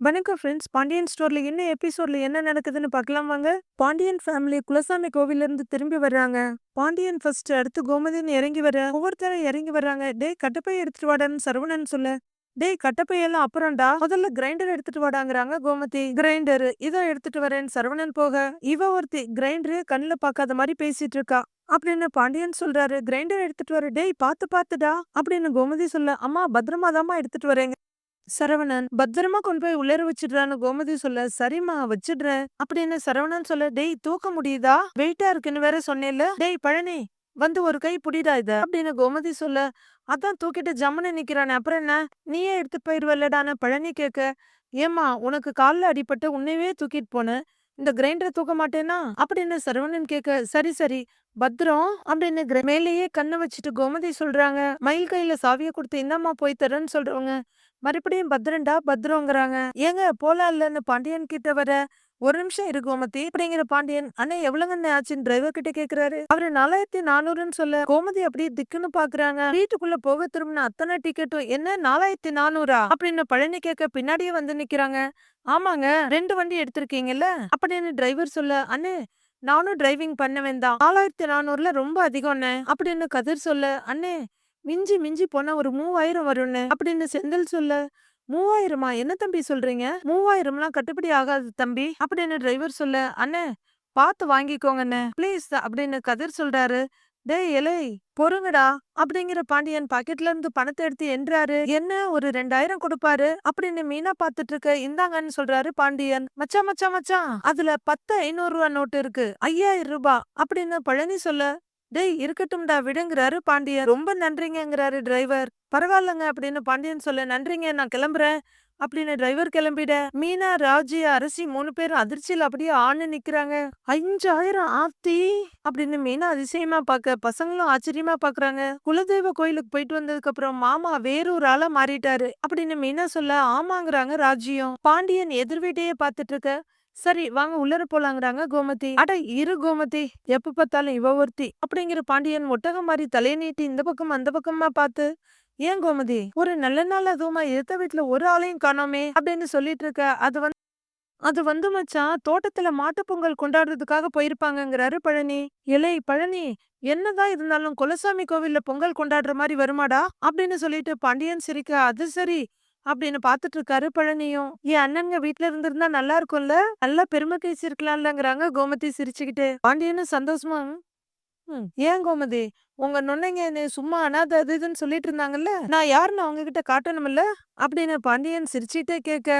வணக்கம் ஃப்ரெண்ட்ஸ் பாண்டியன் ஸ்டோர்ல என்ன எபிசோட்ல என்ன நடக்குதுன்னு பார்க்கலாம் வாங்க. பாண்டியன் ஃபேமிலி குலசாமி கோவில்ல இருந்து திரும்பி வர்றாங்க. பாண்டியன் ஃபர்ஸ்ட் அடுத்து கோமதின்னு இறங்கி வர ஒவ்வொருத்தரும் இறங்கி வர்றாங்க. டேய் கட்டப்பை எடுத்துட்டு வாடான்னு சரவணன் சொல்ல. டேய் கட்டப்பையெல்லாம் அப்புறம்டா. முதல்ல கிரைண்டர் எடுத்துட்டு வாடாங்கிறாங்க கோமதி. கிரைண்டர் இதோ எடுத்துட்டு வரேன் சரவணன் போக. இவ ஒருத்தி கிரைண்டர் கண்ணுல பார்க்காத மாதிரி பேசிட்டு இருக்கா. அப்படின்னு பாண்டியன் சொல்றாரு. கிரைண்டர் எடுத்துட்டு வர டேய் பார்த்து பார்த்துடா. அப்படின்னு கோமதி சொல்ல அம்மா பத்திரமா தாம்மா எடுத்துட்டு வரேங்க. சரவணன் பத்திரமா கொண்டு போய் உள்ளேற வச்சிடுறான்னு கோமதி சொல்ல சரிம்மா வச்சிடுறேன். அப்படின்னு சரவணன் சொல்ல டேய் தூக்க முடியுதா? வெயிட்டா இருக்குன்னு வேற சொன்னேல்ல. டேய் பழனி வந்து ஒரு கை புடிடா இத. அப்படின்னு கோமதி சொல்ல அதான் தூக்கிட்டு ஜம்முன்னு நிக்கிறானே. அப்புறம் என்ன? நீயே எடுத்து போயிருவல்லடான்னு பழனி கேட்க ஏம்மா உனக்கு கால்ல அடிபட்டு உன்னையவே தூக்கிட்டு போனேன் இந்த கிரைண்டரை தூக்க மாட்டேனா? அப்படின்னு சரவணன் கேட்க சரி சரி பத்திரம். அப்படின்னு மேலேயே கண்ணை வச்சுட்டு கோமதி சொல்றாங்க மயில் கையில சாவியை கொடுத்து இந்தம்மா போய் தரேன்னு சொல்றவங்க. மறுபடியும் பத்ரண்டா பத்திரங்கிறாங்க ஏங்க போலாம் இல்லன்னு பாண்டியன் கிட்ட வர ஒரு நிமிஷம் இருக்கு கோமதி அப்படிங்கிற பாண்டியன் அண்ணா எவ்வளவுங்கண்ணே ஆச்சுன்னு டிரைவர் கிட்ட கேக்குறாரு. அவரு நாலாயிரத்தி நானூறுன்னு சொல்ல கோமதி அப்படியே திக்குன்னு பாக்குறாங்க. வீட்டுக்குள்ள போக திரும்பின அத்தனை டிக்கெட்டும் என்ன நாலாயிரத்தி நானூறா? அப்படின்னு பழனி கேட்க பின்னாடியே வந்து நிக்கிறாங்க. ஆமாங்க ரெண்டு வண்டி எடுத்திருக்கீங்கல்ல? அப்படின்னு டிரைவர் சொல்ல அண்ணே நானும் டிரைவிங் பண்ண வேண்டாம் நாலாயிரத்தி நானூறுல ரொம்ப அதிகம்ண்ணே. அப்படின்னு கதிர் சொல்ல அண்ணே மிஞ்சி மிஞ்சி போனா ஒரு மூவாயிரம் வரும்னு. அப்படின்னு செந்தில் சொல்ல மூவாயிரமா? என்ன தம்பி சொல்றீங்க? மூவாயிரம்லாம் கட்டுப்படி ஆகாது தம்பி. அப்படின்னு டிரைவர் சொல்ல அண்ணே பார்த்து வாங்கிக்கோங்கண்ணே ப்ளீஸ் அப்படின்னு கதிர் சொல்றாரு. டேய் எலை பொறுங்கடா அப்படிங்கிற பாண்டியன் பாக்கெட்ல இருந்து பணத்தை எடுத்து என்றாரு. என்ன? ஒரு ரெண்டாயிரம் கொடுப்பாரு? அப்படின்னு மீனா பாத்துட்டு இருக்க இந்தாங்கன்னு சொல்றாரு பாண்டியன். மச்சான் மச்சான் மச்சான் அதுல பத்து ஐநூறு ரூபா நோட்டு இருக்கு. ஐயாயிரம் ரூபாய் அப்படின்னு பழனி சொல்ல டேய் இருக்கட்டும்டா விடுங்கிறாரு பாண்டியன். ரொம்ப நன்றிங்கங்கிறாரு டிரைவர். பரவாயில்லங்க அப்படின்னு பாண்டியன் சொல்ல நன்றிங்க நான் கிளம்புறேன் அப்படின்னு டிரைவர் கிளம்பிட. மீனா ராஜி அரசி மூணு பேரும் அதிர்ச்சியில் அப்படியே ஆணு நிக்கிறாங்க. அஞ்சாயிரம் ஆத்தி அப்படின்னு மீனா அதிசயமா பார்க்க பசங்களும் ஆச்சரியமா பாக்குறாங்க. குலதெய்வ கோயிலுக்கு போயிட்டு வந்ததுக்கு அப்புறம் மாமா வேறொரு ஆளா மாறிட்டாரு அப்படின்னு மீனா சொல்ல ஆமாங்கிறாங்க ராஜியும். பாண்டியன் எதிர் வீட்டையே பார்த்துட்டு இருக்க. சரி வாங்க உள்ளர போலாங்கிறாங்க கோமதி. அட இரு கோமதி. எப்ப பார்த்தாலும் இவ ஒருத்தி. அப்படிங்கிற பாண்டியன் ஒட்டகம் மாதிரி தலையை நீட்டி இந்த பக்கம் அந்த பக்கமா பார்த்து ஏன் கோமதி? ஒரு நல்ல நாள் அதுவுமா? எடுத்த வீட்டுல ஒரு ஆளையும் காணோமே? அப்படின்னு சொல்லிட்டு இருக்க. அது வந்து அது வந்து மச்சான் தோட்டத்துல மாட்டுப் பொங்கல் கொண்டாடுறதுக்காக போயிருப்பாங்கங்கிறாரு பழனி. இலை பழனி என்னதான் இருந்தாலும் குலசாமி கோவில்ல பொங்கல் கொண்டாடுற மாதிரி வருமாடா? அப்படின்னு சொல்லிட்டு பாண்டியன் சிரிக்க அது சரி. அப்படின்னு பாத்துட்டு இருக்காரு பழனியும். என் அண்ணனுங்க வீட்டுல இருந்திருந்தா நல்லா இருக்கும்ல? நல்லா பெருமை பேசிருக்கலாம்லங்கிறாங்க கோமதி சிரிச்சுக்கிட்டு. பாண்டியனும் சந்தோஷமா ம், ஏன் கோமதி? உங்க நொண்ணைங்க என்னை சும்மா அனாதை அது இதுன்னு சொல்லிட்டு இருந்தாங்கல்ல நான் யாருன்னு அவங்க கிட்ட காட்டணும்ல? அப்படின்னு பாண்டியன் சிரிச்சுட்டே கேட்க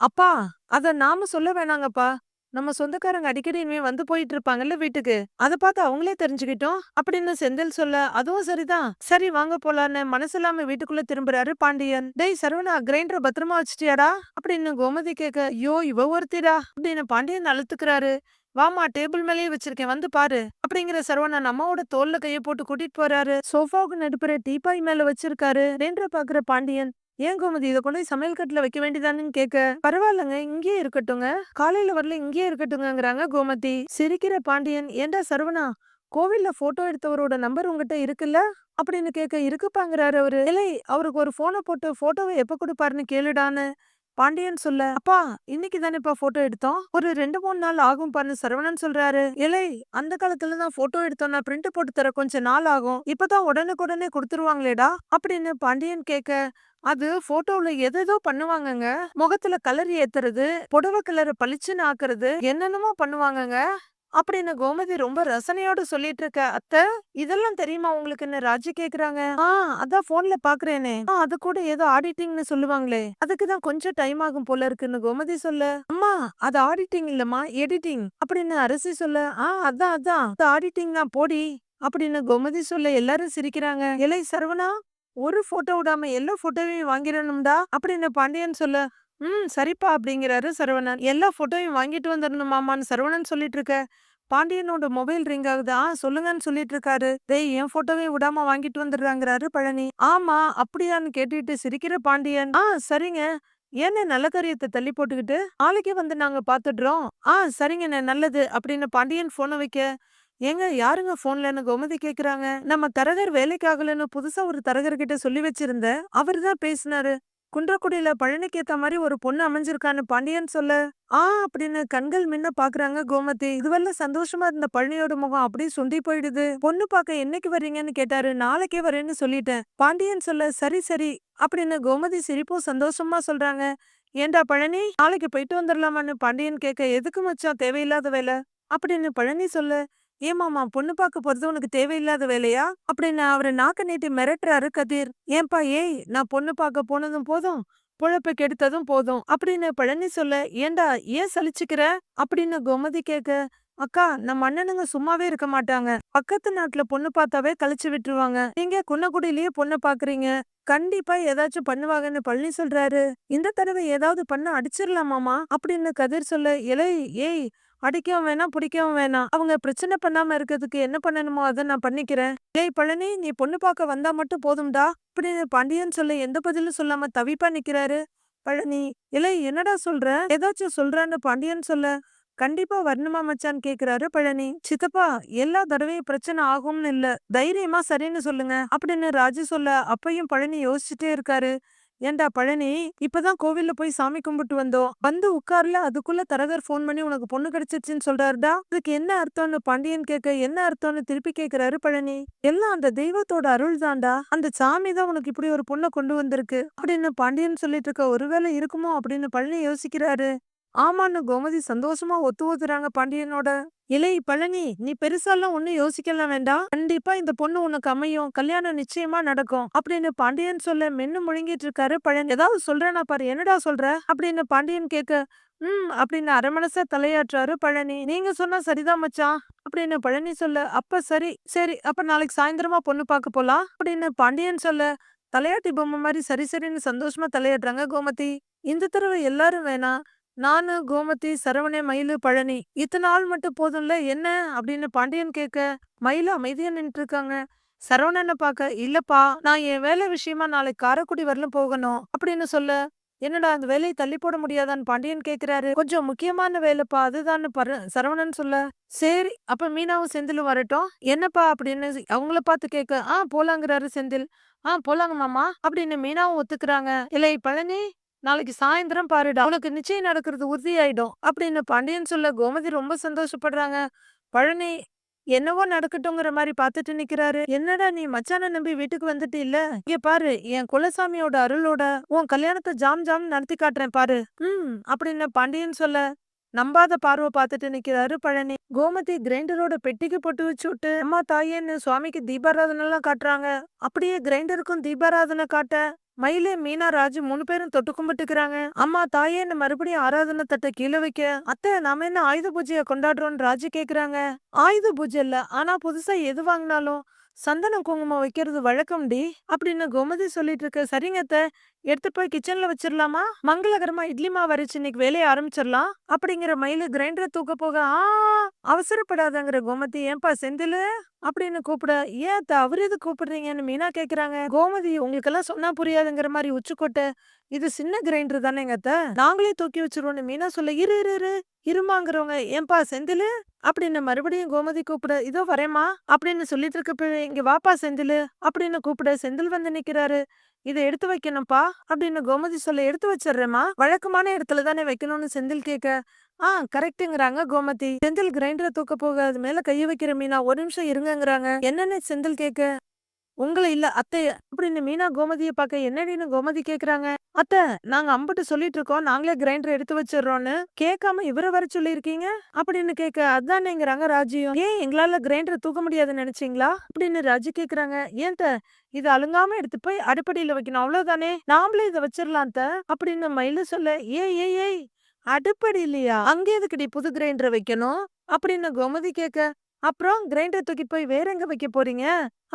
அப்பா அத நாம சொல்ல வேணாங்கப்பா. நம்ம சொந்தக்காரங்க அடிக்கடி இனிமே வந்து போயிட்டு இருப்பாங்கல்ல வீட்டுக்கு. அத பார்த்து அவங்களே தெரிஞ்சுக்கிட்டோம். அப்படின்னு செந்தில் சொல்ல அதுவும் சரிதான். சரி வாங்க போலான்னு மனசில்லாம வீட்டுக்குள்ள திரும்புறாரு பாண்டியன். டேய் சரவணா கிரைண்டர் பத்திரமா வச்சுட்டியாடா? அப்படின்னு கோமதி கேட்க ஐயோ இவ ஒருத்திடா. அப்படின்னு பாண்டியன் அழுத்துக்கிறாரு. வாமா டேபிள் மேலேயே வச்சிருக்கேன் வந்து பாரு. அப்படிங்கிற சரவணன் அம்மாவோட தோல்ல கைய போட்டு கூட்டிட்டு போறாரு. சோஃபாவுக்கு நடுப்புற டீபாய் மேல வச்சிருக்காரு. ரேண்டர பாக்குற பாண்டியன் ஏன் கோமதி? இதை கொண்டு போய் சமையல் கட்டில் வைக்க வேண்டியதானு கேட்க பரவாயில்லங்க இங்கேயே இருக்கட்டுங்க. காலையில வரல இங்கேயே இருக்கட்டுங்கிறாங்க கோமதி. சிரிக்கிற பாண்டியன் ஏண்டா சரவணா கோவில்ல போட்டோ எடுத்தவரோட நம்பர் உங்ககிட்ட இருக்குல்ல? அப்படின்னு கேட்க இருக்குப்பாங்கிறாரு அவரு. இல்லை அவருக்கு ஒரு போனை போட்டு போட்டோவை எப்ப கொடுப்பாருன்னு கேளுடான்னு. பாண்டியன் சொல்ல அப்பா இன்னைக்கு தானேப்பா போட்டோ எடுத்தோம். ஒரு ரெண்டு மூணு நாள் ஆகும் பான்னு சரவணன் சொல்றாரு. இலை அந்த காலத்துல தான் போட்டோ எடுத்தோம்னா பிரிண்ட் போட்டு தர கொஞ்ச நாள் ஆகும். இப்பதான் உடனுக்குடனே கொடுத்துருவாங்களேடா அப்படின்னு பாண்டியன் கேட்க அது போட்டோல எதேதோ பண்ணுவாங்கங்க. முகத்துல கலர் ஏத்துறது புடவை கலரை பளிச்சுன்னு ஆக்குறது என்னென்னமோ பண்ணுவாங்கங்க. அப்படின்னு கோமதி ரொம்ப ரசனையோட சொல்லிட்டு இருக்க அத்தை இதெல்லாம் தெரியுமா உங்களுக்குன்னு ராஜி கேக்குறாங்க? ஆஹ் அதான் போன்ல பாக்குறேனே. அது கூட ஏதோ ஆடிட்டிங்னு சொல்லுவாங்களே. அதுக்குதான் கொஞ்சம் டைம் ஆகும் போல இருக்குன்னு கோமதி சொல்ல. அம்மா அது ஆடிட்டிங் இல்லம்மா எடிட்டிங் அப்படின்னு அரசி சொல்ல ஆஹ் அதான் அதான். ஆடிட்டிங் தான் போடி. அப்படின்னு கோமதி சொல்ல எல்லாரும் சிரிக்கிறாங்க. இலை சரவணா ஒரு போட்டோ விடாம எல்லா போட்டோவையும் வாங்கிடணும்டா. அப்படின்னு பாண்டியன் சொல்ல ம் சரிப்பா. அப்படிங்கிறாரு சரவணன். எல்லா போட்டோவையும் வாங்கிட்டு வந்துடணும் மாமான்னு சரவணன் சொல்லிட்டு இருக்க பாண்டியனோட மொபைல் ரிங் ஆகுது. ஆ சொல்லுங்கன்னு சொல்லிட்டு இருக்காரு டேய் என் போட்டோவையும் விடாம வாங்கிட்டு வந்துடுறாங்கிறாரு பழனி. ஆமா அப்படியான்னு கேட்டுட்டு சிரிக்கிற பாண்டியன். ஆ சரிங்க. ஏன்னு நல்ல காரியத்தை தள்ளி போட்டுக்கிட்டு நாளைக்கே வந்து நாங்க பாத்துடுறோம். ஆ சரிங்கண்ணே நல்லது அப்படின்னு பாண்டியன் போனை வைக்க ஏங்க யாருங்க போன்லன்னு கோமதி கேக்குறாங்க? நம்ம தரகர் வேலைக்காகலன்னு புதுசா ஒரு தரகர்கிட்ட சொல்லி வச்சிருந்த அவர்தான் பேசினாரு. குன்றக்குடியில பழனிக்கு ஏத்த மாதிரி ஒரு பொண்ணு அமைஞ்சிருக்கான்னு பாண்டியன் சொல்ல. ஆ அப்படின்னு கண்கள் மின்ன பாக்குறாங்க கோமதி. இதுவெல்லாம் சந்தோஷமா இருந்த பழனியோட முகம் அப்படியே சுண்டி போயிடுது. பொண்ணு பார்க்க என்னைக்கு வர்றீங்கன்னு கேட்டாரு. நாளைக்கே வரேன்னு சொல்லிட்டேன். பாண்டியன் சொல்ல சரி சரி அப்படின்னு கோமதி சிரிப்பும் சந்தோஷமா சொல்றாங்க. ஏண்டா பழனி நாளைக்கு போயிட்டு வந்துடலாமான்னு பாண்டியன் கேட்க எதுக்கு மச்சான்? தேவையில்லாத வேலை. அப்படின்னு பழனி சொல்ல ஏமாமா பொண்ணு பார்க்க போறது உனக்கு தேவையில்லாத வேலையா? அப்படின்னு அவரை நாக்க நீட்டி மிரட்டுறாரு கதிர். ஏன்பா ஏய் நான் பொண்ணு பார்க்க போனதும் போதும் பொழப்ப கெடுத்ததும் போதும் அப்படின்னு பழனி சொல்ல ஏண்டா ஏன் சலிச்சுக்கிற? அப்படின்னு கோமதி கேட்க அக்கா நம்ம அண்ணனுங்க சும்மாவே இருக்க மாட்டாங்க. பக்கத்து நாட்டுல பொண்ணு பார்த்தாவே கழிச்சு விட்டுருவாங்க. நீங்க குன்னக்குடியிலேயே பொண்ணு பாக்குறீங்க கண்டிப்பா ஏதாச்சும் பண்ணுவாங்கன்னு பழனி சொல்றாரு. இந்த தடவை ஏதாவது பண்ண அடிச்சிடலாமாமா அப்படின்னு கதிர் சொல்ல இலை ஏய் அடிக்கவும் வேணாம் பிடிக்கவும் வேணாம். அவங்க பிரச்சனை பண்ணாம இருக்கிறதுக்கு என்ன பண்ணணுமோ அதை நான் பண்ணிக்கிறேன். ஏய் பழனி நீ பொண்ணு பார்க்க வந்தா மட்டும் போதும்டா அப்படின்னு பாண்டியன் சொல்ல எந்த பதிலும் சொல்லாம தவிப்பா நிக்கிறாரு. பழனி இல்லை என்னடா சொல்ற? ஏதாச்சும் சொல்றான்னு பாண்டியன் சொல்ல கண்டிப்பா வரணுமா மச்சான்னு கேக்குறாரு பழனி. சித்தப்பா எல்லா தடவையும் பிரச்சனை ஆகும்னு இல்ல தைரியமா சரின்னு சொல்லுங்க அப்படின்னு ராஜு சொல்ல அப்பையும் பழனி யோசிச்சுட்டே இருக்காரு. ஏண்டா பழனி இப்பதான் கோவில்ல போய் சாமி கும்பிட்டு வந்தோம். வந்து உட்கார்ல அதுக்குள்ள தரகர் ஃபோன் பண்ணி உனக்கு பொண்ணு கிடைச்சிருச்சுன்னு சொல்றாருடா. அதுக்கு என்ன அர்த்தம்னு பாண்டியன் கேட்க என்ன அர்த்தம்னு திருப்பி கேக்குறாரு பழனி. எல்லாம் அந்த தெய்வத்தோட அருள் தான்டா. அந்த சாமி தான் உனக்கு இப்படி ஒரு பொண்ணை கொண்டு வந்திருக்கு. அப்படின்னு பாண்டியன் சொல்லிட்டு இருக்க ஒருவேளை இருக்குமோ? அப்படின்னு பழனி யோசிக்கிறாரு. ஆமான்னு கோமதி சந்தோஷமா ஒத்து ஊத்துறாங்க பாண்டியனோட. இலை பழனி நீ பெருசாலாம் ஒன்னும் யோசிக்கலாம் வேண்டாம். கண்டிப்பா இந்த பொண்ணு உனக்கு அமையும். கல்யாணம் நிச்சயமா நடக்கும். அப்படின்னு பாண்டியன் சொல்ல மென்னு முழுங்கிட்டு இருக்காரு பழனி. ஏதாவது சொல்றேனா பாரு என்னடா சொல்ற? அப்படின்னு பாண்டியன் கேட்க ம் அப்படின்னு அரமனசா தலையாற்றாரு பழனி. நீங்க சொன்னா சரிதான் மச்சான். அப்படின்னு பழனி சொல்ல அப்ப சரி சரி அப்ப நாளைக்கு சாயந்தரமா பொண்ணு பார்க்க போலாம். அப்படின்னு பாண்டியன் சொல்ல தலையாட்டி பொம்மை மாதிரி சரி சரின்னு சந்தோஷமா தலையாடுறாங்க கோமதி. இந்த தடவை எல்லாரும் வேணாம். நானு கோமதி சரவணே மயிலு பழனி இத்தனை ஆள் மட்டும் போதும்ல என்ன? அப்படின்னு பாண்டியன் கேட்க மயிலு அமைதியா நின்று இருக்காங்க சரவணனை பார்க்க இல்லப்பா நான் என் வேலை விஷயமா நாளைக்கு காரைக்குடி வரலும் போகணும் அப்படின்னு சொல்ல என்னடா அந்த வேலையை தள்ளி போட முடியாதான்னு பாண்டியன் கேக்குறாரு கொஞ்சம் முக்கியமான வேலைப்பா அதுதான்னு பர சரவணன் சொல்ல சரி அப்ப மீனாவும் செந்திலும் வரட்டும். என்னப்பா? அப்படின்னு அவங்கள பார்த்து கேட்க ஆ போலாங்கிறாரு செந்தில். ஆ போலாங்க மாமா அப்படின்னு மீனாவும் ஒத்துக்கிறாங்க. இல்லை பழனி நாளைக்கு சாயந்தரம் பாருடா உனக்கு நிச்சயம் நடக்கிறது உறுதியாயிடும் அப்படின்னு பாண்டியன் சொல்ல கோமதி ரொம்ப சந்தோஷப்படுறாங்க. பழனி என்னவோ நடக்கட்டுங்கிற மாதிரி பார்த்துட்டு நிக்கிறாரு. என்னடா நீ மச்சான நம்பி வீட்டுக்கு வந்துட்டு இல்ல இங்க பாரு என் குலசாமியோட அருளோட உன் கல்யாணத்தை ஜாம் ஜாம் நடத்தி காட்டுறேன் பாரு. ம் அப்படின்னு பாண்டியன் சொல்ல நம்பாத பார்வை பார்த்துட்டு நிக்கிறாரு பழனி. கோமதி கிரைண்டரோட பெட்டிக்கு போட்டு வச்சு விட்டு அம்மா தாயேன்னு சுவாமிக்கு தீபாராதனை எல்லாம் காட்டுறாங்க. அப்படியே கிரைண்டருக்கும் தீபாராதனை காட்ட மயிலே மீனா ராஜு மூணு பேரும் தொட்டு கும்பிட்டுக்கிறாங்க அம்மா தாயே என்ன மறுபடியும் ஆராதனை தட்டை கீழே வைக்க. அத்தை நாம என்ன ஆயுத பூஜையை கொண்டாடுறோம்னு ராஜு கேக்குறாங்க. ஆயுத பூஜை இல்ல ஆனா புதுசா எது வாங்கினாலும் சந்தனம் குங்குமம் வைக்கிறது வழக்கம்டி அப்படின்னு கோமதி சொல்லிட்டு இருக்க. சரிங்க அத்தை எடுத்து போய் கிச்சன்ல வச்சிடலாமா மங்களகரமா இட்லி மாவு அரைச்சு இன்னைக்கு வேலையை ஆரம்பிச்சிடலாம் அப்படிங்கிற மயில கிரைண்டரை தூக்க போக ஆ அவசரப்படாதங்கிற கோமதி. ஏன்பா செந்திலு? அப்படின்னு கூப்பிட ஏன் அத்தை அவர் எது கூப்பிடுறீங்கன்னு மீனா கேக்குறாங்க. கோமதி உங்களுக்கெல்லாம் சொன்னா புரியாதுங்கிற மாதிரி உச்சுக்கொட்டை இது சின்ன கிரைண்டர் தானேங்க அத்தை. நாங்களே தூக்கி வச்சிருவோம்னு மீனா சொல்ல இரு இரு இரு. இருமாங்கிறவங்க ஏன்பா செந்திலு? அப்படின்னு மறுபடியும் கோமதி கூப்பிட இதோ வரேம்மா. அப்படின்னு சொல்லிட்டு இருக்க இங்க வாப்பா செந்திலு. அப்படின்னு கூப்பிட செந்தில் வந்து நிக்கிறாரு. இதை எடுத்து வைக்கணும்ப்பா. அப்படின்னு கோமதி சொல்ல எடுத்து வச்சிடுறேம்மா. வழக்கமான இடத்துல தானே வைக்கணும்னு செந்தில் கேட்க ஆ கரெக்ட்டுங்கிறாங்க கோமதி. செந்தில் கிரைண்டரை தூக்க போக அது மேல கைய வைக்கிற மீனா ஒரு நிமிஷம் இருங்கங்கிறாங்க. என்னன்னு செந்தில் கேக்க உங்களை இல்ல அத்தை. அப்படின்னு மீனா கோமதியை பார்க்க என்னடின்னு கோமதி கேக்குறாங்க. அத்தை நாங்க அம்புட்டு சொல்லிட்டு இருக்கோம் நாங்களே கிரைண்டர் எடுத்து வச்சிடறோம்னு கேட்காம இவரை வர சொல்லியிருக்கீங்க? அப்படின்னு கேட்க அதானேங்கிறாங்க ராஜியும். ஏன் எங்களால கிரைண்டர் தூக்க முடியாதுன்னு நினைச்சீங்களா? அப்படின்னு ராஜி கேக்குறாங்க. ஏன் த இது அழுங்காம எடுத்து போய் அடிப்படையில வைக்கணும். அவ்வளவுதானே? நாமளே இதை வச்சிடலாம் த அப்படின்னு மயில சொல்ல ஏய் ஏய் ஏய் அடுப்படி இல்லையா? அங்கே எதுக்குடி புது கிரைண்டர் வைக்கணும்? அப்படின்னு கோமதி கேட்க அப்புறம் கிரைண்டர் தூக்கிட்டு போய் வேற எங்க வைக்க போறீங்க?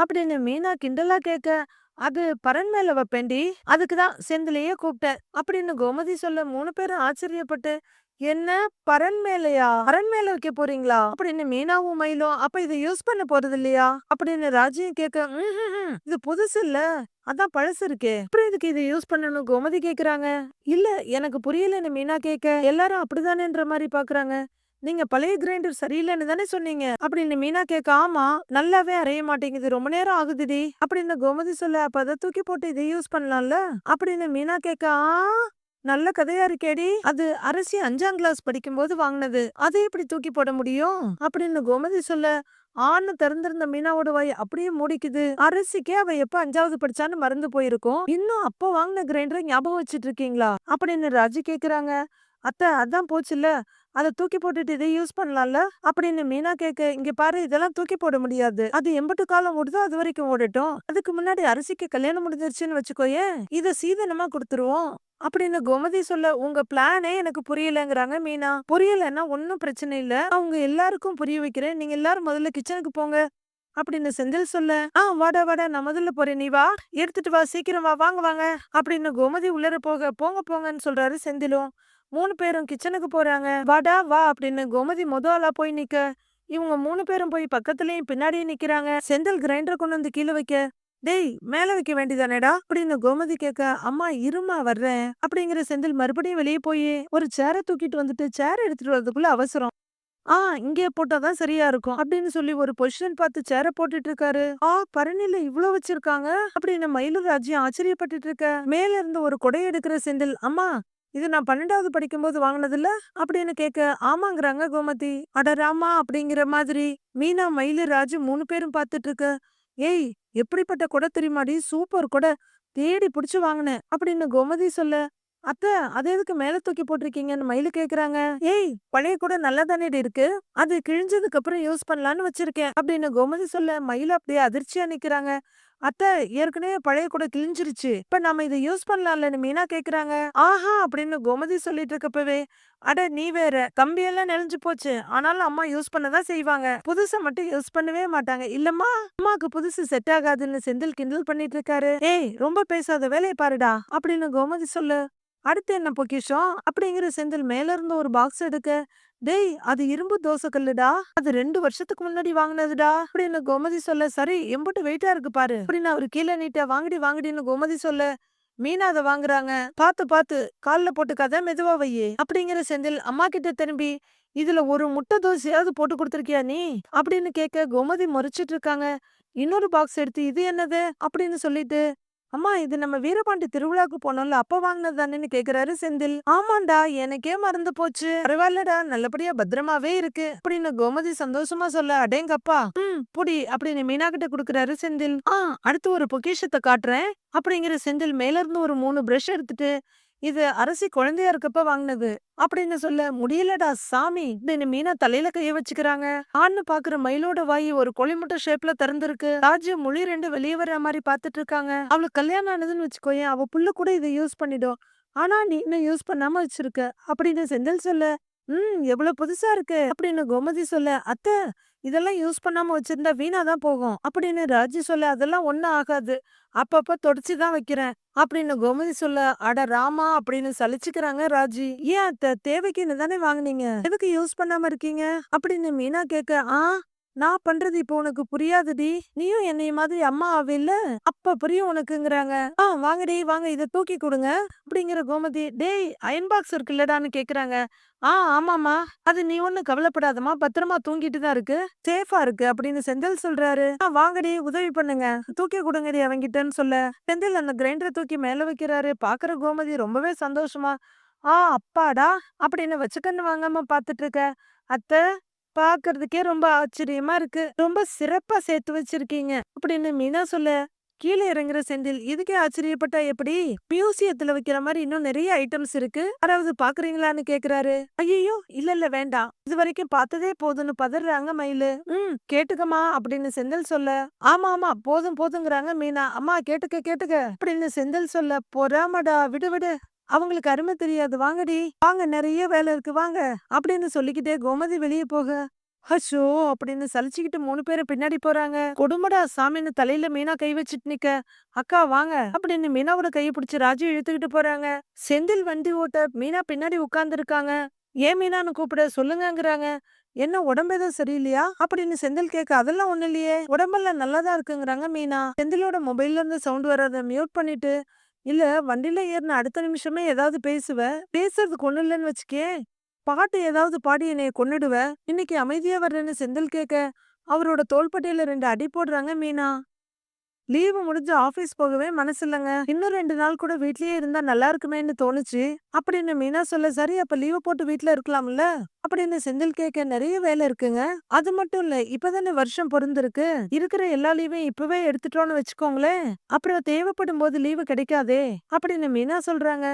அப்படின்னு மீனா கிண்டலா கேட்க அது பரன் மேல வைப்பேண்டி அதுக்குதான் செந்திலேயே கூப்பிட்டேன். அப்படின்னு கோமதி சொல்ல மூணு பேரும் ஆச்சரியப்பட்டு என்ன? பரன் மேலையா? பரன் மேல வைக்க போறீங்களா? அப்படின்னு மீனாவும் மயிலும் அப்ப இதை யூஸ் பண்ண போறது இல்லையா அப்படின்னு ராஜியும் கேட்க இது புதுசு இல்ல. அதான் பழசு இருக்கே. அப்புறம் இதுக்கு இதை யூஸ் பண்ணணும்? கோமதி கேக்குறாங்க. இல்ல எனக்கு புரியலன்னு மீனா கேட்க எல்லாரும் அப்படிதானேன்ற மாதிரி பாக்குறாங்க. நீங்க பழைய கிரைண்டர் சரியில்லைன்னு தானே சொன்னீங்க? அப்படின்னு மீனா கேட்க ஆமா. நல்லாவே அரைய மாட்டேங்குது. ரொம்ப நேரம் ஆகுதுடி. அப்படின்னு கோமதி சொல்ல அப்ப அதை தூக்கி போட்டு இதை யூஸ் பண்ணலாம்ல? அப்படின்னு மீனா கேட்க ஆ? நல்ல கதையா இருக்கேடி. அது அரசி அஞ்சாம் கிளாஸ் படிக்கும்போது வாங்கினது. அதை எப்படி தூக்கி போட முடியும்? அப்படின்னு கோமதி சொல்ல ஆன்னு திறந்திருந்த மீனாவோட வாய் அப்படியே மூடிக்குது. அரிசிக்கே அவ எப்ப அஞ்சாவது படிச்சான்னு மறந்து போயிருக்கும். இன்னும் அப்ப வாங்கின கிரைண்டரை ஞாபகம் வச்சிட்டு இருக்கீங்களா? அப்படின்னு ராஜி கேக்குறாங்க. அத்தை அதான் போச்சுல்ல. அதை தூக்கி போட்டுட்டு இதை யூஸ் பண்ணலாம்ல? அப்படின்னு மீனா கேட்க இங்க பாரு இதெல்லாம் தூக்கி போட முடியாது. அது எம்பட்டு காலம் ஓடுதோ அது வரைக்கும் ஓடட்டும். அதுக்கு முன்னாடி அரிசிக்கு கல்யாணம் முடிஞ்சிருச்சுன்னு வச்சுக்கோயேன் இதை சீதனமா கொடுத்துருவோம். அப்படின்னு கோமதி சொல்ல உங்க பிளானே எனக்கு புரியலங்கிறாங்க மீனா. புரியலன்னா ஒன்னும் பிரச்சனை இல்ல. அவங்க எல்லாருக்கும் புரிய வைக்கிறேன். நீங்க எல்லாரும் முதல்ல கிச்சனுக்கு போங்க. அப்படின்னு செந்தில் சொல்ல ஆ வாடா வாடா நான் முதல்ல போறேன். நீ வா எடுத்துட்டு வா. சீக்கிரம் வா. வாங்க வாங்க. அப்படின்னு கோமதி உள்ளர போக போங்க போங்கன்னு சொல்றாரு செந்திலும். மூணு பேரும் கிச்சனுக்கு போறாங்க. வாடா வா அப்படின்னு கோமதி மொதலா போய் நிக்க. இவங்க மூணு பேரும் போய் பக்கத்துலயும் பின்னாடியே நிக்கிறாங்க. செந்தில் கிரைண்டர் கொண்டு வந்து கீழே வைக்க. டேய் மேல வைக்க வேண்டியதானேடா? அப்படின்னு கோமதி கேட்க அம்மா இருமா வர்றேன். அப்படிங்கிற செந்தில் மறுபடியும் வெளியே போய் ஒரு சேரை தூக்கிட்டு வந்துட்டு சேர் எடுத்துட்டு வரதுக்குள்ள அவசரம். ஆ இங்கே போட்டாதான் சரியா இருக்கும். அப்படின்னு சொல்லி ஒரு பொசிஷன் பார்த்து சேர போட்டுட்டு இருக்காரு. ஆ பரணில இவ்ளோ வச்சிருக்காங்க? அப்படின்னு மயிலூர் ராஜ்யம் ஆச்சரியப்பட்டுட்டு இருக்க. மேல இருந்து ஒரு கொடை எடுக்கிற செந்தில் அம்மா இது நான் பன்னெண்டாவது படிக்கும்போது வாங்கினதில்ல. அப்படின்னு கேட்க ஆமாங்கிறாங்க கோமதி. அட ராமா அப்படிங்கிற மாதிரி மீனா மயிலு ராஜு மூணு பேரும் பார்த்துட்டு இருக்க ஏய் எப்படிப்பட்ட கொடை தெரியுமாடி? சூப்பர் கொடை. தேடி புடிச்சு வாங்கினேன். அப்படின்னு கோமதி சொல்ல அத்தை அது எதுக்கு மேல தூக்கி போட்டிருக்கீங்கன்னு மயிலு கேக்குறாங்க. ஏய் பழைய கூட நல்லா தானே இருக்கு? அது கிழிஞ்சதுக்கு அப்புறம் யூஸ் பண்ணலான்னு வச்சிருக்கேன். அப்படின்னு கோமதி சொல்ல மயிலு அப்படியே அதிர்ச்சியா நிக்கிறாங்க. அத்தை ஏற்கனவே பழைய கூட கிழிஞ்சிருச்சு. இப்ப நம்ம இதை யூஸ் பண்ணலாம்லன்னு மீனா கேக்குறாங்க. ஆஹா! அப்படின்னு கோமதி சொல்லிட்டு இருக்கப்பவே அட நீ வேற. கம்பியெல்லாம் நெளிஞ்சு போச்சு. ஆனாலும் அம்மா யூஸ் பண்ணதான் செய்வாங்க. புதுசை மட்டும் யூஸ் பண்ணவே மாட்டாங்க. இல்லம்மா அம்மாக்கு புதுசு செட் ஆகாதுன்னு செந்தில் கிண்டல் பண்ணிட்டு இருக்காரு. ஏய் ரொம்ப பேசாத வேலையை பாருடா அப்படின்னு கோமதி சொல்லு. அடுத்து என்ன பொக்கிஷம்? அப்படிங்கிற செந்தில் மேல இருந்து ஒரு பாக்ஸ் எடுக்க டேய் அது இரும்பு தோசை கல்லுடா? அது ரெண்டு வருஷத்துக்கு முன்னாடி வாங்கினதுடா? அப்படின்னு கோமதி சொல்ல சரி எம்பட்டு வெயிட்டா இருக்கு பாரு. அப்படின்னு அவரு கீழே நீட்ட வாங்கடி வாங்கடின்னு கோமதி சொல்ல மீனா அதை வாங்குறாங்க. பாத்து பாத்து கால்ல போட்டு கதை மெதுவா வையே. அப்படிங்கிற செந்தில் அம்மா கிட்ட திரும்பி இதுல ஒரு முட்டை தோசையாவது போட்டு கொடுத்துருக்கியா நீ? அப்படின்னு கேட்க கோமதி முறைச்சிட்டு இருக்காங்க. இன்னொரு பாக்ஸ் எடுத்து இது என்னது? அப்படின்னு சொல்லிட்டு அம்மா இது நம்ம வீரபாண்டி திருவிழாக்கு போனோம்ல அப்ப வாங்கினது தானேன்னு கேக்குறாரு செந்தில். ஆமாண்டா எனக்கே மறந்து போச்சு. பரவாயில்லடா நல்லபடியா பத்திரமாவே இருக்கு அப்படின்னு கோமதி சந்தோஷமா சொல்ல அடேங்கப்பா ம். புடி அப்படின்னு மீனா கிட்ட குடுக்கறாரு செந்தில். ஆ. அடுத்து ஒரு பொக்கிஷத்தை காட்டுறேன் அப்படிங்கிற செந்தில் மேல இருந்து ஒரு மூணு பிரஷ் எடுத்துட்டு இது அரசி குழந்தையா இருக்கப்ப வாங்கினது அப்படின்னு சொல்ல முடியலடா சாமி அப்படின்னு மீனா தலையில கைய வச்சுக்கிறாங்க. ஆன்னு பாக்குற மயிலோட வாய் ஒரு கொளிமுட்டை ஷேப்ல திறந்திருக்கு. ராஜு மொழி ரெண்டு வெளியே வர்ற மாதிரி பாத்துட்டு இருக்காங்க. அவளுக்கு கல்யாணம் ஆனதுன்னு வச்சுக்கோயேன் அவ புள்ள கூட இதை யூஸ் பண்ணிடும். ஆனா நீ இன்னும் யூஸ் பண்ணாம வச்சிருக்க அப்படின்னு செந்தில் சொல்ல ம் எவ்வளவு புதுசா இருக்கு அப்படின்னு கோமதி சொல்ல அத்தை இதெல்லாம் யூஸ் பண்ணாம வச்சிருந்தா வீணா தான் போகும் அப்படின்னு ராஜி சொல்ல அதெல்லாம் ஒண்ணும் ஆகாது. அப்பப்ப தொடச்சு தான் வைக்கிறேன் அப்படின்னு கோமதி சொல்ல அட ராமா அப்படின்னு சலிச்சுக்கிறாங்க ராஜி. ஏன் அத்தை தேவைக்குன்னு தானே வாங்குனீங்க? எதுக்கு யூஸ் பண்ணாம இருக்கீங்க? அப்படின்னு மீனா கேட்க ஆ நான் பண்றது இப்போ உனக்கு புரியாதுடி. நீயும் என்னைய மாதிரி அம்மா ஆவில்ல அப்ப புரியும் உனக்குங்கிறாங்க. ஆ வாங்கடி வாங்க இதை தூக்கி கொடுங்க அப்படிங்கிற கோமதி டேய் அயன் பாக்ஸ் இருக்குல்லடான்னு கேக்குறாங்க. ஆ ஆமாமா அது நீ ஒண்ணு கவலைப்படாதமா பத்திரமா தூங்கிட்டு தான் இருக்கு. சேஃபா இருக்கு அப்படின்னு செந்தில் சொல்றாரு. ஆ வாங்கடி உதவி பண்ணுங்க. தூக்கி கொடுங்கடி அவங்கிட்டன்னு சொல்ல. செந்தில் அந்த கிரைண்டரை தூக்கி மேல வைக்கிறாரு. பாக்குற கோமதி ரொம்பவே சந்தோஷமா ஆ அப்பாடா அப்படின்னு வச்சுக்கன்னு வாங்காம பாத்துட்டு இருக்க. அத்தை பாக்குறதுக்கே ரொம்ப ஆச்சரியமா இருக்கு. ரொம்ப சிறப்பா சேர்த்து வச்சிருக்கீங்க. அப்படின்னு மீனா சொல்ல கீழே இறங்குற செந்தில் இதுக்கே ஆச்சரியப்பட்டா எப்படி? மியூசியத்துல வைக்கிற மாதிரி இன்னும் நிறைய ஐட்டம்ஸ் இருக்கு. யாராவது பாக்குறீங்களான்னு கேக்குறாரு. ஐயோ இல்ல இல்ல வேண்டாம். இது வரைக்கும் பார்த்ததே போதும்னு பதறாங்க மயிலு. ம் கேட்டுக்கமா அப்படின்னு செந்தில் சொல்ல ஆமா ஆமா போதும் போதுங்கிறாங்க மீனா. அம்மா கேட்டுக்க கேட்டுக்க. அப்படின்னு செந்தில் சொல்ல பொறாமடா விடு விடு. அவங்களுக்கு அருமை தெரியாது. வாங்கடி வாங்க நிறைய வேலை இருக்கு வாங்க அப்படின்னு சொல்லிக்கிட்டே கோமதி வெளியே போக ஹஷோ அப்படின்னு சலிச்சுக்கிட்டு மூணு பேரும் பின்னாடி போறாங்க. கொடுமடா சாமின்னு தலையில மீனா கை வச்சுட்டு நிக்க. அக்கா வாங்க அப்படின்னு மீனாவோட கையை பிடிச்சு ராஜு இழுத்துக்கிட்டு போறாங்க. செந்தில் வண்டி ஓட்ட மீனா பின்னாடி உட்கார்ந்து இருக்காங்க ஏன் மீனான்னு கூப்பிட சொல்லுங்கங்கிறாங்க. என்ன உடம்பு எதுவும் சரியில்லையா? அப்படின்னு செந்தில் கேட்க அதெல்லாம் ஒண்ணு இல்லையே உடம்பெல்லாம் நல்லாதான் இருக்குங்கிறாங்க மீனா. செந்திலோட மொபைல்ல இருந்து சவுண்ட் வராத மியூட் பண்ணிட்டு இல்ல வண்டியில ஏறின அடுத்த நிமிஷமே ஏதாவது பேசுவ? பேசுறதுக்கு ஒண்ணு இல்லைன்னு வச்சுக்கே பாட்டு ஏதாவது பாடி என்னைய கொன்னுடுவ? இன்னைக்கு அமைதியா வர்றேன்னு செந்தில் கேட்க அவரோட தோள்பட்டையில ரெண்டு அடி போடுறாங்க மீனா. லீவு முடிஞ்சு ஆபீஸ் போகவே மனசு இல்லைங்க இன்னும் ரெண்டு நாள் கூட வீட்லயே இருந்தா நல்லா இருக்குமேன்னு தோணுச்சு. அப்படின்னு மீனா சொல்ல சரி அப்ப லீவு போட்டு வீட்ல இருக்கலாம்ல? அப்படின்னு செந்தில் கேட்க நிறைய வேலை இருக்குங்க. அது மட்டும் இல்ல இப்பதானே வருஷம் பொருந்திருக்கு இருக்கிற எல்லா லீவையும் இப்பவே எடுத்துட்டோம்னு வச்சுக்கோங்களேன். அப்புறம் தேவைப்படும் போது லீவு கிடைக்காதே. அப்படின்னு மீனா சொல்றாங்க.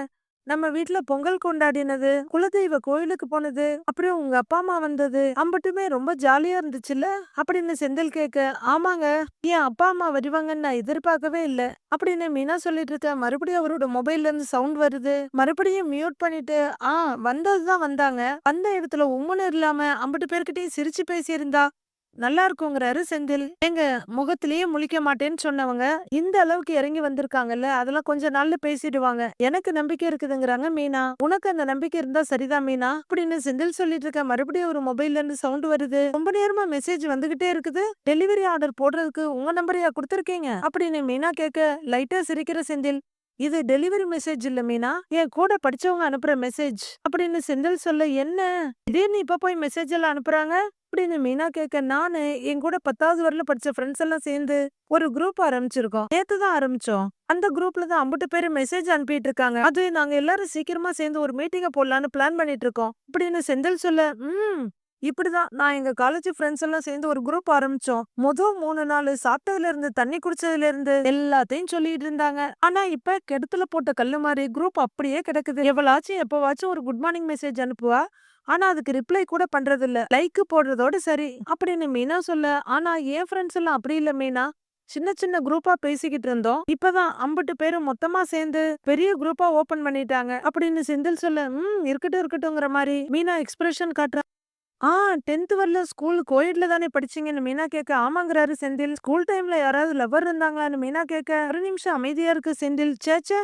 நம்ம வீட்டுல பொங்கல் கொண்டாடினது குலதெய்வ கோயிலுக்கு போனது அப்புறம் உங்க அப்பா அம்மா வந்தது அம்பட்டுமே ரொம்ப ஜாலியா இருந்துச்சுல்ல? அப்படின்னு செந்தில் கேட்க ஆமாங்க என் அப்பா அம்மா வருவாங்கன்னு நான் எதிர்பார்க்கவே இல்ல. அப்படின்னு மீனா சொல்லிட்டு இருக்க மறுபடியும் அவரோட மொபைல்ல இருந்து சவுண்ட் வருது. மறுபடியும் மியூட் பண்ணிட்டு ஆ வந்ததுதான் வந்தாங்க. வந்த இடத்துல உம்முன்னு இல்லாம அம்பட்டு பேர்கிட்டயும் சிரிச்சு பேசியிருந்தா நல்லா இருக்குங்கிறாரு செந்தில். எங்க முகத்திலேயே முழிக்க மாட்டேன்னு சொன்னவங்க இந்த அளவுக்கு இறங்கி வந்திருக்காங்கல்ல அதெல்லாம் கொஞ்ச நாள்ல பேசிடுவாங்க. எனக்கு நம்பிக்கை இருக்குதுங்கிறாங்க மீனா. உனக்கு அந்த நம்பிக்கை இருந்தா சரிதான் மீனா அப்படின்னு செந்தில் சொல்லிட்டு இருக்க. மறுபடியும் ஒரு மொபைல்ல இருந்து சவுண்ட் வருது. ரொம்ப நேரமா மெசேஜ் வந்துகிட்டே இருக்குது. டெலிவரி ஆர்டர் போடுறதுக்கு உங்க நம்பரையா கொடுத்துருக்கீங்க அப்படின்னு மீனா கேட்க. லைட்டா சிரிக்கிற செந்தில். இது டெலிவரி மெசேஜ் இல்ல மீனா. என் கூட படிச்சவங்க அனுப்புற மெசேஜ் அப்படின்னு செந்தில் சொல்ல. என்ன? திடீர்னு இப்ப போய் மெசேஜ் எல்லாம் அனுப்புறாங்க? அப்படின்னு மீனா கேட்க நானு என் கூட பத்தாவது வரல படிச்ச ஃப்ரெண்ட்ஸ் எல்லாம் சேர்ந்து ஒரு குரூப் ஆரம்பிச்சிருக்கோம். நேத்து தான் ஆரம்பிச்சோம். அந்த குரூப்ல தான் ஐம்பது பேரு மெசேஜ் அனுப்பிட்டு இருக்காங்க அது நாங்க எல்லாரும் சீக்கிரமா சேர்ந்து ஒரு மீட்டிங்க போடலான்னு பிளான் பண்ணிட்டு இருக்கோம் அப்படின்னு செந்தில் சொல்ல ம் இப்படிதான் நான் எங்க காலேஜ் ஃப்ரெண்ட்ஸ் எல்லாம் சேர்ந்து ஒரு குரூப் ஆரம்பிச்சோம். மொதல் மூணு நாள் சாப்பிட்டதுல இருந்து தண்ணி குடிச்சதுல இருந்து எல்லாத்தையும் சொல்லிட்டு இருந்தாங்க. ஆனா இப்ப கெடுத்துல போட்ட கல்லு மாதிரி குரூப் அப்படியே கிடக்குது. எவ்வளாச்சும் எப்பவாச்சும் ஒரு குட் மார்னிங் மெசேஜ் அனுப்புவா. ஆனா அதுக்கு ரிப்ளை கூட பண்றது இல்ல லைக் போடுறதோட சரி. அப்படின்னு மீனா சொல்ல ஆனா என் ஃப்ரெண்ட்ஸ் எல்லாம் அப்படி இல்ல மீனா. சின்ன சின்ன குரூப்பா பேசிக்கிட்டு இருந்தோம். இப்பதான் அம்பட்டு பேரும் மொத்தமா சேர்ந்து பெரிய குரூப்பா ஓபன் பண்ணிட்டாங்க. அப்படின்னு செந்தில் சொல்ல ம் இருக்கட்டும் இருக்கட்டும்ங்கிற மாதிரி. மீனா எக்ஸ்பிரஷன் காட்டுற ஆ டென்த் வரல. ஸ்கூல் கோயிட்ல தானே படிச்சீங்கன்னு மீனா கேட்க ஆமாங்கிறாரு செந்தில். ஸ்கூல் டைம்ல யாராவது லவர் இருந்தாங்களான்னு மீனா கேட்க ஒரு நிமிஷம் அமைதியா இருக்கு செந்தில். சேச்சே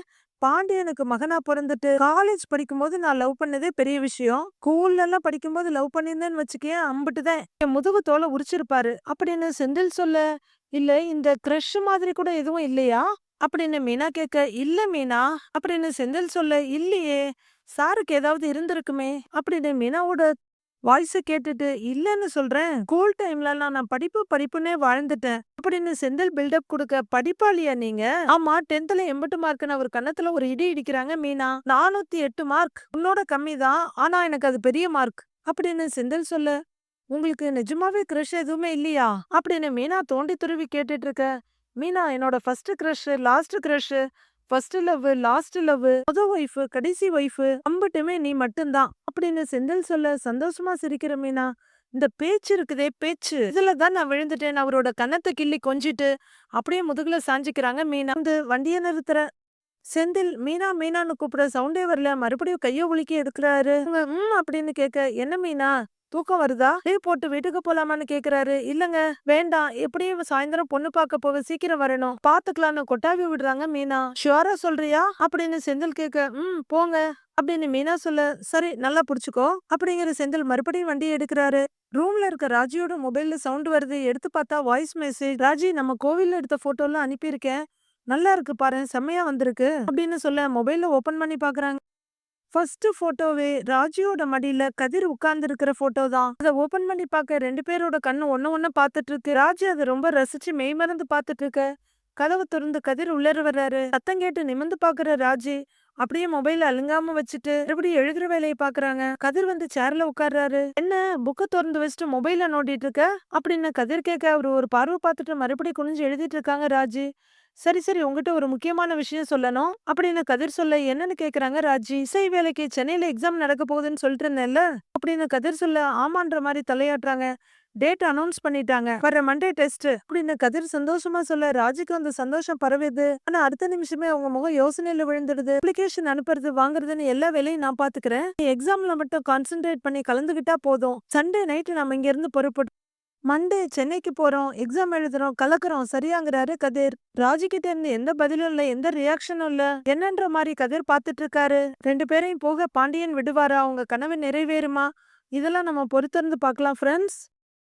பாண்டியனுக்கு மகனா பிறந்துட்டு காலேஜ் படிக்கும் போது நான் லவ் பண்ணதே பெரிய விஷயம். ஸ்கூல்ல எல்லாம் படிக்கும்போது லவ் பண்ணியிருந்தேன்னு வச்சுக்கேன் அம்பிட்டுதான். என் முதுகு தோலை உரிச்சிருப்பாரு. அப்படின்னு செந்தில் சொல்ல இல்ல இந்த கிரஷ் மாதிரி கூட எதுவும் இல்லையா? அப்படின்னு மீனா கேட்க இல்ல மீனா. அப்படின்னு செந்தில் சொல்ல இல்லையே சாருக்கு ஏதாவது இருந்திருக்குமே. அப்படின்னு மீனாவோட வாய்ஸ கேட்டுட்டு இல்லைன்னு சொல்றேன். ஸ்கூல் டைம்ல நான் படிப்பு படிப்புன்னே வாழ்ந்துட்டேன். அப்படின்னு செந்தில் பில்டப் கொடுக்க படிப்பாளியா நீங்க? ஆமா டென்த்ல எண்பட்டு மார்க்னு அவர் கன்னத்துல ஒரு இடி இடிக்கிறாங்க மீனா நானூத்தி எட்டு மார்க் உன்னோட கம்மி தான். ஆனா எனக்கு அது பெரிய மார்க் அப்படின்னு செந்தில் சொல்ல உங்களுக்கு நிஜமாவே கிரஷ் எதுவுமே இல்லையா? அப்படின்னு மீனா தோண்டி துருவி கேட்டுட்டு இருக்க மீனா என்னோட first crush last crush first love last love முத ஒய்ஃபு கடைசி ஒய்ஃப் அம்பட்டுமே நீ மட்டும்தான். அப்படின்னு செந்தில் சொல்ல சந்தோஷமா சிரிக்கிற மீனா இந்த பேச்சு இருக்குதே பேச்சு. இதுல தான் நான் விழுந்துட்டேன். அவரோட கன்னத்தை கிள்ளி கொஞ்சிட்டு அப்படியே முதுகுல சாஞ்சிக்கிறாங்க மீனா. வந்து வண்டியை நிறுத்துற செந்தில் மீனா மீனான்னு கூப்பிட சவுண்டே வரல. மறுபடியும் கைய உலுக்கி எடுக்கிறாரு. ம் அப்படின்னு கேட்க என்ன மீனா தூக்கம் வருதா? லீவ் போட்டு வீட்டுக்கு போலாமான்னு கேக்குறாரு. இல்லங்க வேண்டாம். எப்படியும் சாயந்தரம் பொண்ணு பார்க்க போக சீக்கிரம் வரணும். பாத்துக்கலாம்னு கொட்டாவி விடுறாங்க மீனா. ஷுவரா சொல்றியா? அப்படின்னு செந்தில் கேட்க ம் போங்க. அப்படின்னு மீனா சொல்ல சரி நல்லா புடிச்சுக்கோ. அப்படிங்கிற செந்தில் மறுபடியும் வண்டி எடுக்கிறாரு. ரூம்ல இருக்க ராஜியோட மொபைல்ல சவுண்ட் வருது. எடுத்து பார்த்தா வாய்ஸ் மெசேஜ் ராஜி நம்ம கோவில்ல எடுத்த போட்டோ எல்லாம் அனுப்பியிருக்கேன். நல்லா இருக்கு பாரு செம்மையா வந்திருக்கு. அப்படின்னு சொல்ல மொபைல்ல ஓபன் பண்ணி பாக்குறாங்க. ஃபர்ஸ்ட் போட்டோவே ராஜியோட மடியில கதிர் உட்கார்ந்து இருக்கிற போட்டோ தான். அதை ஓபன் பண்ணி பார்க்க ரெண்டு பேரோட கண்ணு ஒன்னு ஒன்னு பார்த்துட்டு இருக்கு. ராஜி அதை ரொம்ப ரசிச்சு மெய்மறந்து பார்த்துட்டு இருக்க. கதவு திறந்து கதிர் உள்ளர வர்றாரு. சத்தம் கேட்டு நிமிந்து பாக்குற ராஜி அப்படியே மொபைல் அலுங்காம வச்சுட்டு மறுபடியும் எழுதுற வேலையை பாக்குறாங்க. கதிர் வந்து சேர்ல உட்கார்றாரு என்ன புக்க திறந்து வச்சுட்டு மொபைல நோண்டிட்டு இருக்க? அப்படின்னு கதிர் கேட்க அவரு ஒரு பார்வை பார்த்துட்டு மறுபடியும் குனிஞ்சு எழுதிட்டு இருக்காங்க ராஜி. சரி சரி உங்ககிட்ட ஒரு முக்கியமான விஷயம் சொல்லணும். அப்படின்னு கதிர் சொல்ல என்னன்னு கேக்குறாங்க ராஜி? இசை வேலைக்கு சென்னையில எக்ஸாம் நடக்க போகுதுன்னு சொல்லிட்டு இருந்தேன்ல? அப்படின்னு கதிர் சொல்ல ஆமான்ற மாதிரி தலையாட்டுறாங்க. டேட் அனௌன்ஸ் பண்ணிட்டாங்க. வர மண்டே டெஸ்ட் அப்படின்னு கதிர் சந்தோஷமா சொல்ல ராஜிக்கு அந்த சந்தோஷம் பரவுது ஆனா அடுத்த நிமிஷமே அவங்க முகம் யோசனையில விழுந்துடுது. அப்ளிகேஷன் அனுப்புறது வாங்குறதுன்னு எல்லா வேலையும் நான் பாத்துக்கிறேன். எக்ஸாம்ல மட்டும் கான்சென்ட்ரேட் பண்ணி கலந்துகிட்டா போதும். சண்டே நைட்டு நம்ம இங்க இருந்து புறப்பட்டு மண்டே சென்னைக்கு போறோம் எக்ஸாம் எழுதுறோம் கலக்குறோம். சரியாங்கிறாரு கதிர். ராஜிகிட்ட இருந்து எந்த பதிலும் இல்ல எந்த ரியாக்ஷனும் இல்ல. என்னன்ற மாதிரி கதிர் பாத்துட்டு இருக்காரு. ரெண்டு பேரையும் போக பாண்டியன் விடுவாரா? அவங்க கனவு நிறைவேறுமா? இதெல்லாம் நம்ம பொறுத்திருந்து பார்க்கலாம் ஃப்ரெண்ட்ஸ்